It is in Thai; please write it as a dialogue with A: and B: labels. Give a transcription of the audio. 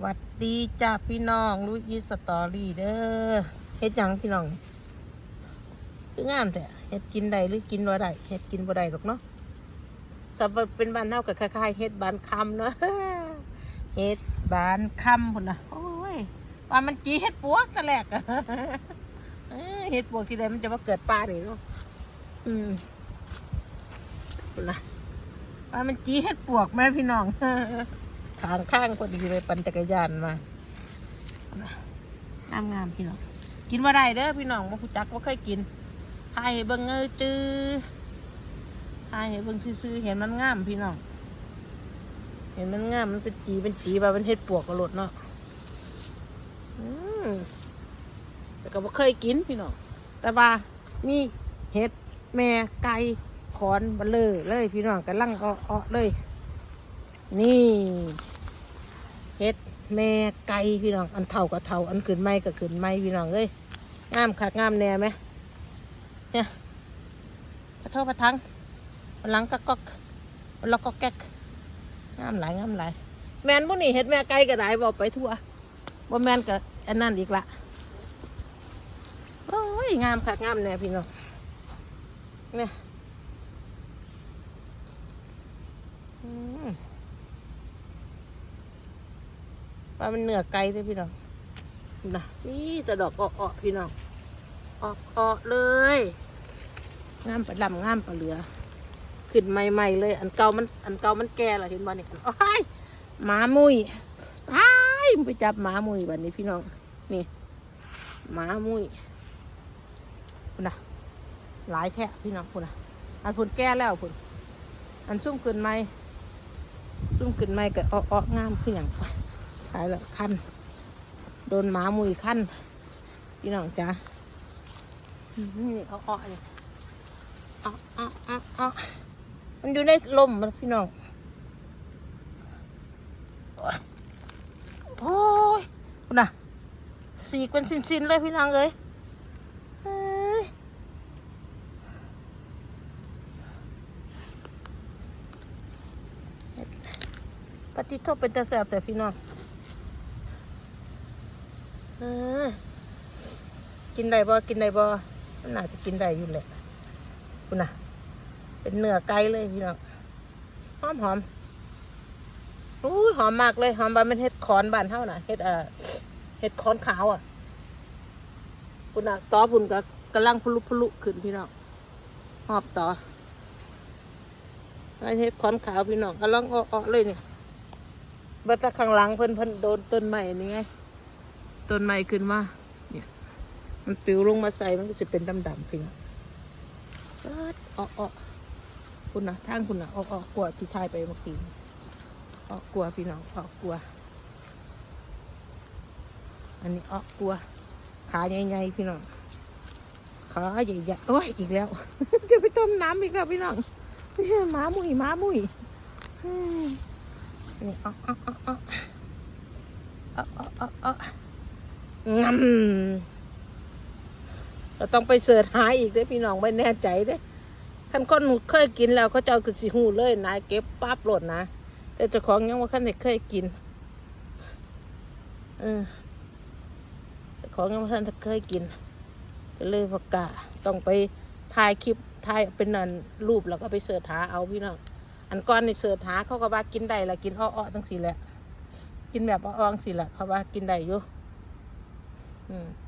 A: หวัดดีจ้าพี่น้องลูกอีสตอรี่เด้อเฮ็ดหยังพี่น้องคืองามแต่เฮ็ดกินได้หรือกินบ่ได้เฮ็ดกินบ่ได้หรอกเนาะก็เป็นบ้านเฮากับคล้ายๆเฮ็ดบานคำเนาะเฮ็ดบานคำพุ่นน่ะโอ้ยว่ามันจีเฮ็ดปวกต่แรกเฮ็ดปวกที่ใดมันจะมาเกิดป่านี่เนาะอืมพุ่นน่ะว่ามันจีเฮ็ดปวกแม่พี่น้อง ทางข้างพอดีเลยปั่นจักรยานมางามงามๆพี่น้อง กินว่าได้เด้อพี่น้องมาคุจักว่าเคยกินทายให้เบิ่งเงยจื้อทายให้เบิ่งซื่อๆเห็นมันงามพี่น้อง เห็นมันงามมันเป็นจีเป็นจีว่ามันเฮ็ดปวกกระโดดเนาะอืมแต่ก็บ่เคยกินพี่น้อง แต่ว่ามีเห็ดแม่ไก่ขอนเบลอเลยพี่น้องกำลังเอาๆเลย นี่เฮ็ดแม่ไก่พี่น้อง อันเท่ากับเท่าอันขึ้นไม้ก็ขึ้นไม้พี่น้องเอ้ยงามคักงามแน่ไหมเนี่ยพระเท่าพระทังวันหลังก็ก๊อกวันละก็แก๊กงามหลายงามหลายแมนบุนี่เฮ็ดแม่ไก่ก็ได้บอกไปทั่วบ่แมนก็อันนั้นอีกละโอ้ยงามคักงามแน่พี่น้องเนี่ย ว่ามันเหนือไกลเลยพี่น้องนะนี่แต่ดอกออกๆพี่น้องออกออกๆเลยงามปลาดำงามปลาเหลือ ขึ้นใหม่ๆเลย อันเก่ามัน อันเก่ามันแก่และเห็นบ่เนี่ยโอ้ยหมามุยตายไปจับหมามุยแบบนี้พี่น้อง นี่หมามุยคุณนะหลายแท้พี่น้องคุณนะอันพุ่นแก่แล้วพุ่นอันซุ่มขึ้นใหม่ซุ่มขึ้นใหม่ก็ออกๆงามขึ้นอย่าง ตายแล้วคันโดนหมามุยคันพี่น้องจ้านี่เอาเอาเนี่ยอาเออาเอมันอยู่ในลมมันพี่น้องโอ้ยคุณน่ะสีเป็นสินๆเลยพี่น้องเอ้ยปฏิโทษเป็นตาแสบแต่พี่น้อง กินได้บ่กินได้บ่มันน่าจะกินได้อยู่แหละคุณน่ะ เป็นเนื้อไก่เลยพี่น้องหอมหอมอุ้หอมมากเลย หอมบานเป็นเห็ดคอนบานเท่าน่ะเห็ดเอ่อเห็ดคอนขาวอะคุณน่ะต่อพุ่นก็กำลังพลุพลุขึ้นพี่น้องหอบต่อไอเห็ดคอนขาวพี่น้องกำลังอ้อเลยนี่เบัตรข้างหลังเพิ่นเพิ่นโดนต้นใหม่นี่ไง ต้นไม้ขึ้นมาเนี่ย มันปิวลงมาใส่มันก็จะเป็นดำๆขึ้นออกออกคุณนะทางคุณนะออกออกกลัวที่ทายไปเมื่อกี้ออกกลัวพี่น้องออกกลัว อันนี้ออกกลัว ขาใหญ่ๆพี่น้องขาใหญ่ๆโอ้ยอีกแล้ว จะไปต้มน้ำอีกแล้วพี่น้องเนี่ยม้ามุยม้ามุยนี่ออกออกออกออกออกออกออก งำเราต้องไปเสิร์ชหาอีกเด้พี่น้องไม่แน่ใจเด้ขั้นคนเคยกินแล้วเขาเจ้าคือสิหูเลยนายเก็บปั๊บหลดนะ แต่เจ้าของยังว่าขั้นได้เคยกินเออของยังว่าขั้นได้เคยกินก็เลยประกาศต้องไปถ่ายคลิปถ่ายเป็นนันรูปแล้วก็ไปเสิร์ชหาเอาพี่น้องอันก้อนในเสิร์ชหาเขาก็ว่ากินได้ละกินอ้อๆตั้งสี่แหละกินแบบอ้อๆจังสี่แหละเขาว่ากินได้อยู่ Hmm.